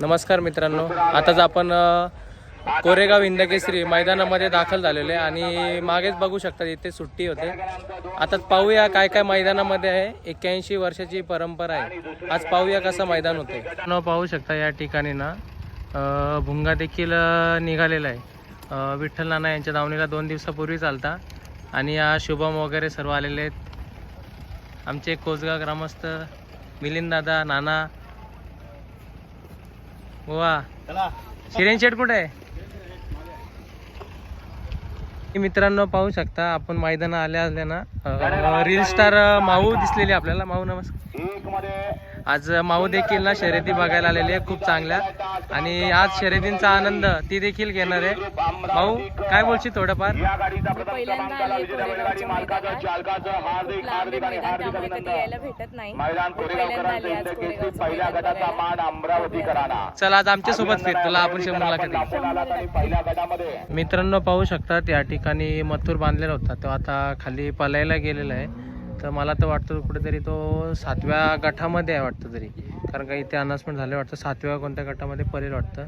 नमस्कार मित्रांनो. आताच आपण कोरेगाव हिंदकेसरी मैदानामध्ये दाखल झालेले आहे आणि मागेच बघू शकता इथे सुट्टी होते. आता पाहूया काय काय मैदानामध्ये आहे. एक्क्याऐंशी वर्षाची परंपरा आहे. आज पाहूया कसं मैदान होते. न पाहू शकता या ठिकाणी ना भुंगा देखील निघालेला आहे. विठ्ठल नाना यांच्या दावणीला दोन दिवसापूर्वी चालता आणि या शुभम वगैरे सर्व आलेले आहेत. आमचे कोसगाव ग्रामस्थ मिलिंद दादा नाना वा. शिरेन शेट कुठे आहे? मित्रांनो पाहू शकता आपण मैदान आल्या आल्या ना रील स्टार माऊ दिसलेली आपल्याला. माऊ नमस्कार. आज माऊ देखील ना शर्यती बघायला आलेली आहे खूप चांगल्या. आणि आज शर्यतींचा आनंद ती देखील घेणार आहे. माऊ काय बोलशील थोडंफार. चला आज आमच्यासोबत फिर. तुला आपण शंभरला कधी? मित्रांनो पाहू शकतात या ठिकाणी मथुर बांधलेला होता. तो आता खाली पलायला गेलेला आहे. तर मला तर वाटतं कुठेतरी तो सातव्या गटामध्ये आहे वाटतं तरी. कारण का इथे अनाउन्समेंट झाले वाटतं सातव्या कोणत्या गटामध्ये पडेल वाटतं.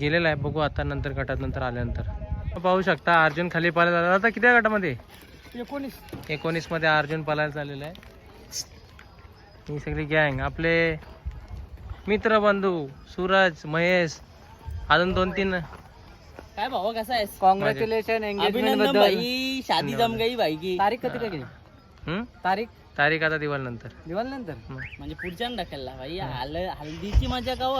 गेलेला आहे बघू आता नंतर गटात नंतर आल्यानंतर. पाहू शकता अर्जुन खाली पलायला झाला. आता किती गटामध्ये? एकोणीस. एकोणीसमध्ये अर्जुन पलायला चाललेला आहे. ही सगळी गँग आपले मित्र बंधू सूरज महेश अजून दोन तीन. काय भाऊ कसा आहेस? Congratulations एंगेजमेंट अभिनंदन भाई शादी जम गई भाई की तारीख कधी लागली हम्म? तारीख? तारीख आता दिवाळ नंतर दिवाल नंतर. म्हणजे पुढच्या ढकलला भाई हल हल्दीची मजा कव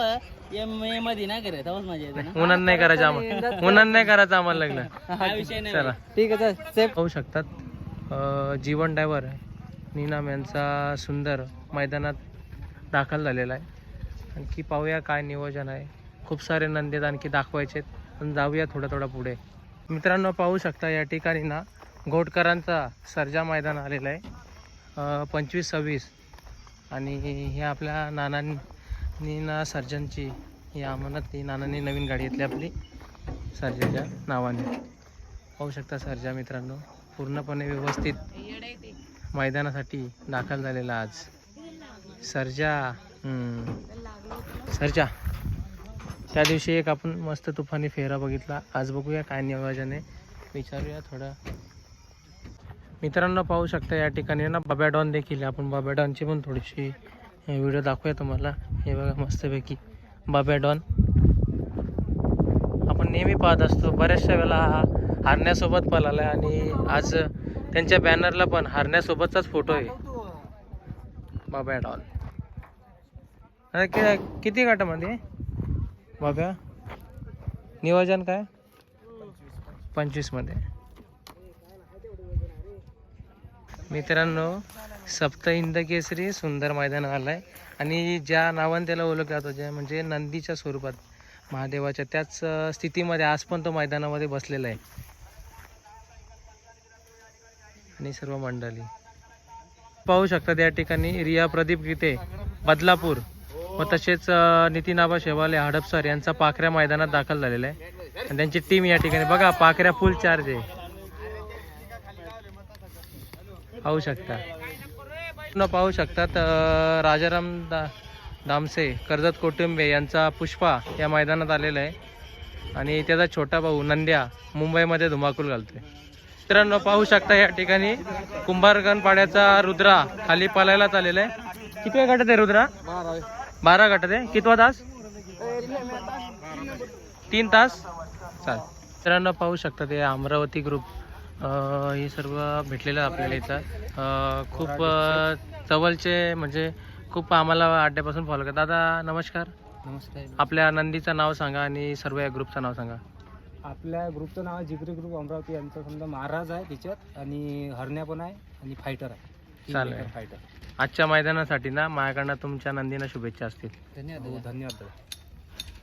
या मे मध्ये ना करे तेव्हाच मजा येते ना. उन्हात नाही करायचं आम्हाला. उन्हात नाही करायचं आम्हाला लग्न. काय विषय नाही चला. ठीक आहे सेफ पाहू शकतात. अं, जीवन डायव्हर नीनाम यांचा सुंदर मैदानात दाखल झालेला आहे. आणखी पाहूया काय नियोजन आहे. खूप सारे नंदीत आणखी दाखवायचे आहेत पण जाऊया थोडं थोडं पुढे. मित्रांनो पाहू शकता या ठिकाणी ना घोटकरांचा सर्जा मैदान आलेला आहे. पंचवीस सव्वीस. आणि हे आपल्या नानांनी ना सर्जनची ही आम्हाला ती नानांनी नवीन गाडी घेतली आपली सर्जाच्या नावाने. पाहू शकता सर्जा मित्रांनो पूर्णपणे व्यवस्थित मैदानासाठी दाखल झालेला आज. सर्जा सर्जा. त्या दिवशी एक आपण मस्त तुफानी फेरा बघितला. आज बघूया काय नियोजन विचारूया थोडं. मित्रांनो पाहू शकता या ठिकाणी ना बाब्या डॉन देखील आपण बाब्या डॉनची पण थोडीशी व्हिडिओ दाखवूया तुम्हाला. हे बघा मस्तपैकी बाब्या डॉन आपण नेहमी पाहत असतो बऱ्याचशा वेळेला हा हारण्यासोबत पळाला आणि आज त्यांच्या बॅनरला पण हारण्यासोबतचाच फोटो आहे. बाब्या डॉन अरे कि- किती गाठामध्ये बघा. नियोजन काय? पंचवीसमध्ये. मित्रांनो सप्त इंद केसरी सुंदर मैदान आलं आहे आणि ज्या नावाने त्याला ओळखलं जातो जे म्हणजे नंदीच्या स्वरूपात महादेवाच्या त्याच स्थितीमध्ये आज पण तो मैदानामध्ये बसलेला आहे. आणि सर्व मंडळी. पाहू शकतात या ठिकाणी रिया प्रदीप गीते बदलापूर. व तसेच नितीनाबा नितीन आबा शेवाले हडपसर यांचा पाखऱ्या मैदानात दाखल झालेला आहे. आणि त्यांची टीम या ठिकाणी. बघा पाखऱ्या फुल चार्ज आहे. पाहू शकता. न पाहू शकतात राजाराम दा दामसे कर्जत कोटुंबे यांचा पुष्पा या मैदानात आलेला आहे. आणि त्याचा छोटा भाऊ नंद्या मुंबईमध्ये धुमाकूल घालतोय. मित्रांनो पाहू शकता या ठिकाणी कुंभारगण पाड्याचा रुद्रा खाली पालायलाच आलेला आहे. किती वेळ गटात आहे रुद्रा? बारा गटात आहे. कितवा तास? तीन तास? चाल. मित्रांनो पाहू शकता ते अमरावती ग्रुप हे सर्व भेटलेलं आपल्याला इथं. खूप जवळचे म्हणजे खूप आम्हाला अड्ड्यापासून फॉलो करतात. दादा नमस्कार. नमस्कार आपल्या नंदीचं नाव सांगा आणि सर्व या ग्रुपचं नाव सांगा. आपल्या ग्रुपचं नाव आहे जिगरी ग्रुप अमरावती यांचा समजा महाराज आहे त्याच्यात आणि हरण्या पण आहे आणि फायटर आहे. चालेल. फायटर आजच्या मैदानासाठी ना माझ्याकडनं तुमच्या नंदीनं शुभेच्छा असतील. धन्यवाद धन्यवाद.